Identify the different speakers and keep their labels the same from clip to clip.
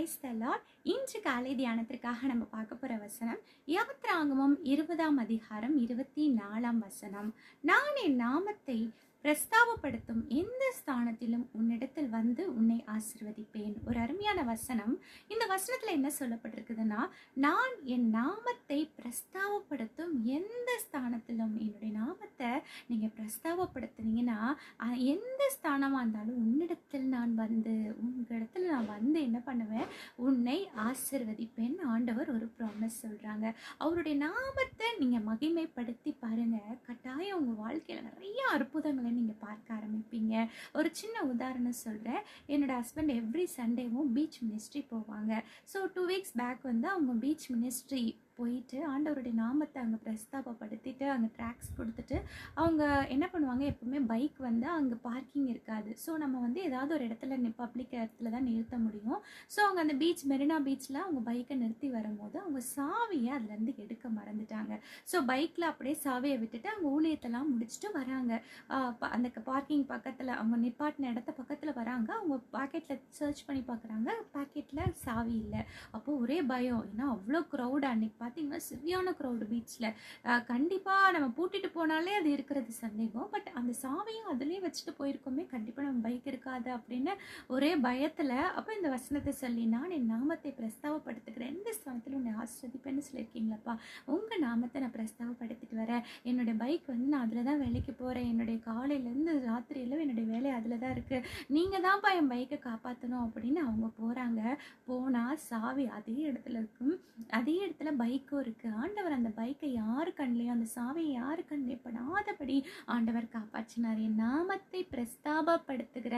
Speaker 1: Price தலாட் இன்று காலை தியானத்திற்காக நம்ம பார்க்க போகிற வசனம் யாத்ராங்கமம் இருபதாம் அதிகாரம் இருபத்தி நாலாம் வசனம். நான் என் நாமத்தை பிரஸ்தாபப்படுத்தும் எந்த ஸ்தானத்திலும் உன்னிடத்தில் வந்து உன்னை ஆசிர்வதிப்பேன். ஒரு அருமையான வசனம். இந்த வசனத்தில் என்ன சொல்லப்பட்டிருக்குதுன்னா நான் என் நாமத்தை பிரஸ்தாபப்படுத்தும் எந்த ஸ்தானத்திலும் என்னுடைய நாமத்தை நீங்கள் பிரஸ்தாபப்படுத்துனீங்கன்னா எந்த ஸ்தானமாக இருந்தாலும் உன்னிடத்தில் நான் வந்து உங்களிடத்தில் நான் வந்து என்ன பண்ணுவேன்? உன்னை ஆசிர்வதிப்பேன் ஆண்டவர் ஒரு ப்ராமிஸ் சொல்கிறாங்க அவருடைய நாமத்தை நீங்கள் மகிமைப்படுத்தி பாருங்கள் கட்டாயம் உங்கள் வாழ்க்கையில் நிறைய அற்புதங்களை நீங்கள் பார்க்க ஆரம்பிப்பீங்க. ஒரு சின்ன உதாரணம் சொல்கிறேன் என்னோட ஹஸ்பண்ட் எவ்ரி சண்டேவும் பீச் மினிஸ்ட்ரி போவாங்க. ஸோ டூ வீக்ஸ் பேக் வந்து அவங்க பீச் மினிஸ்ட்ரி போயிட்டு ஆண்டவருடைய நாமத்தை அங்கே பிரஸ்தாபப்படுத்திட்டு அங்கே ட்ராக்ஸ் கொடுத்துட்டு அவங்க என்ன பண்ணுவாங்க? எப்பவுமே பைக் வந்து அங்கே பார்க்கிங் இருக்காது. ஸோ நம்ம வந்து ஏதாவது ஒரு இடத்துல பப்ளிக் இடத்துல தான் நிறுத்த முடியும். ஸோ அவங்க அந்த பீச் மெரினா பீச்சில் அவங்க பைக்கை நிறுத்தி வரும்போது அவங்க சாவியை அதுலேருந்து எடுக்க மறந்துட்டாங்க. ஸோ பைக்கில் அப்படியே சாவியை விட்டுட்டு அவங்க ஊழியத்தெல்லாம் முடிச்சுட்டு வராங்க. ப- அந்த பார்க்கிங் பக்கத்தில் அவங்க நிப்பாட்டின இடத்த பக்கத்தில் வராங்க. அவங்க பாக்கெட்டில் சர்ச் பண்ணி பார்க்குறாங்க பாக்கெட்டில் சாவி இல்லை. அப்போ ஒரே பயம். ஏன்னா அவ்வளோ க்ரௌட் அன்னைக்கு பார்த்தீங்கன்னா சரியான க்ரௌடு பீச்சில் கண்டிப்பாக நம்ம பூட்டிட்டு போனாலே அது இருக்கிறது சந்தேகம். பட் அந்த சாவியும் அதுலேயே வச்சுட்டு போயிருக்கோமே. கண்டிப்பாக நம்ம பைக் இருக்காது அப்படின்னு ஒரே பயத்தில். அப்போ இந்த வசனத்தை சொல்லி நான் என் நாமத்தை பிரஸ்தாவப்படுத்துகிறேன். எந்த ஸ்தானத்தில் உன்னை ஆசிரியப்பேன்னு சொல்லியிருக்கீங்களப்பா? உங்கள் நாமத்தை நான் பிரஸ்தாவப்படுத்திட்டு வரேன். என்னுடைய பைக் வந்து நான் அதில் தான் வேலைக்கு போகிறேன் என்னுடைய காலையிலேருந்து ராத்திரியில் என்னுடைய வேலை அதில் தான் இருக்குது நீங்கள் தான்ப்பா என் பைக்கை காப்பாற்றணும் அப்படின்னு அவங்க போகிறாங்க போனால் சாவி அதே இடத்துல இருக்கும். அதே இடத்துல பைக் பைக்கும் இருக்குது ஆண்டவர் அந்த பைக்கை யாரு கண்ணிலையும் அந்த சாவியை யாரு கண்ணிலையும் படாதபடி ஆண்டவர் காப்பாற்றினார். என் நாமத்தை பிரஸ்தாபப்படுத்துகிற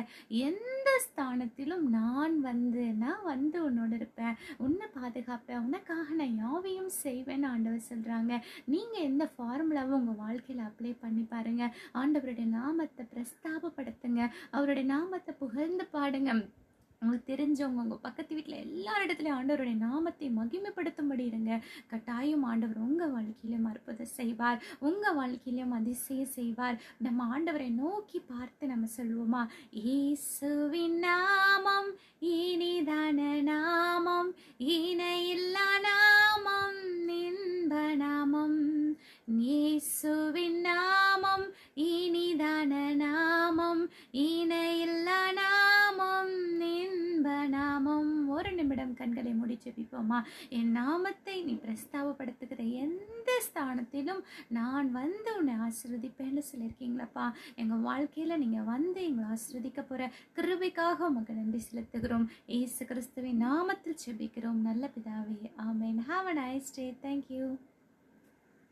Speaker 1: எந்த ஸ்தானத்திலும் நான் வந்து நான் வந்து உன்னோட இருப்பேன். உன்னை பாதுகாப்பேன். உனக்காக நான் யாவையும் செய்வேன்னு ஆண்டவர் சொல்கிறாங்க நீங்கள் எந்த ஃபார்முலாவும் உங்கள் வாழ்க்கையில் அப்ளை பண்ணி பாருங்கள் ஆண்டவருடைய நாமத்தை பிரஸ்தாபப்படுத்துங்க. அவருடைய நாமத்தை புகழ்ந்து பாடுங்க. உங்களுக்கு தெரிஞ்சவங்க உங்கள் பக்கத்து வீட்டில் எல்லா இடத்துலையும் ஆண்டவருடைய நாமத்தை மகிமைப்படுத்தும்படி இருங்க. கட்டாயம் ஆண்டவர் உங்கள் வாழ்க்கையிலும் அற்புதம் செய்வார். உங்கள் வாழ்க்கையிலும் அதிசயம் செய்வார். நம்ம ஆண்டவரை நோக்கி பார்த்து நம்ம சொல்லுவோமா? இயேசுவின் நாமம் இனிதான நாமம் இணையில்லா நாமம் இன்ப நாமம். இயேசுவின் நாமம் இனிதான நாமம் இணையில்லா நாமம் ஒரு கண்களை மூடி ஜெபிப்போமா என் நாமத்தை நீ பிரஸ்தாபப்படுத்துகிற எந்த ஸ்தானத்திலும் நான் வந்து உன்னை ஆசிர்வதிப்பேன்னு சொல்லியிருக்கீங்களப்பா. எங்கள் வாழ்க்கையில் நீங்கள் வந்து எங்களை ஆசிர்வதிக்க போகிற கிருபிக்காக உமக்கு நன்றி செலுத்துகிறோம். ஏசு கிறிஸ்துவின் நாமத்தில் ஜெபிக்கிறோம். நல்ல பிதாவே ஆமேன். Have a nice day thank you